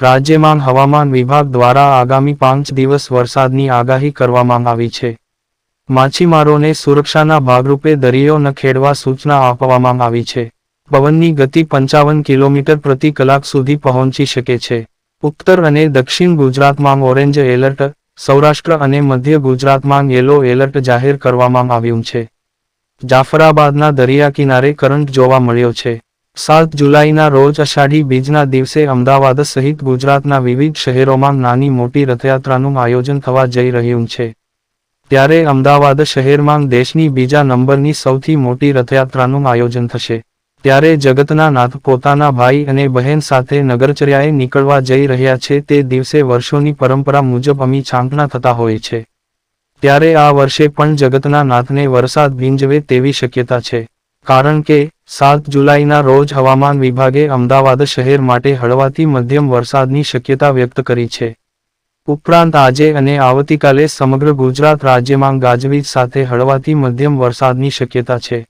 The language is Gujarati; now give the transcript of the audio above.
રાજ્યમાં હવામાન વિભાગ દ્વારા આગામી પાંચ દિવસ વરસાદની આગાહી કરવામાં આવી છે. માછીમારોને સુરક્ષાના ભાગરૂપે દરિયો ન ખેડવા સૂચના આપવામાં આવી છે. પવનની ગતિ પંચાવન કિલોમીટર પ્રતિ કલાક સુધી પહોંચી શકે છે. ઉત્તર અને દક્ષિણ ગુજરાતમાં ઓરેન્જ એલર્ટ, સૌરાષ્ટ્ર અને મધ્ય ગુજરાતમાં યેલો એલર્ટ જાહેર કરવામાં આવ્યું છે. જાફરાબાદના દરિયા કિનારે કરંટ જોવા મળ્યો છે. સાત જુલાઈના રોજ અષાઢી બીજના દિવસે અમદાવાદ સહિત ગુજરાતના વિવિધ શહેરોમાં નાની મોટી રથયાત્રાનું આયોજન થવા જઈ રહ્યું છે. ત્યારે અમદાવાદ શહેરમાં દેશની બીજા નંબરની સૌથી મોટી રથયાત્રાનું આયોજન થશે. ત્યારે જગતના નાથ પોતાના ભાઈ અને બહેન સાથે નગરચર્યાએ નીકળવા જઈ રહ્યા છે તે દિવસે વર્ષોની પરંપરા મુજબ અમી છાંટણા થતા હોય છે. ત્યારે આ વર્ષે પણ જગતના નાથને વરસાદ ભીંજવે તેવી શક્યતા છે. કારણ કે, સાત જુલાઈના રોજ હવામાન વિભાગે અમદાવાદ શહેર માટે હળવાથી મધ્યમ વરસાદની શક્યતા વ્યક્ત કરી છે. ઉપરાંત આજે અને આવતીકાલે સમગ્ર ગુજરાત રાજ્યમાં ગાજવીજ સાથે હળવાથી મધ્યમ વરસાદની શક્યતા છે.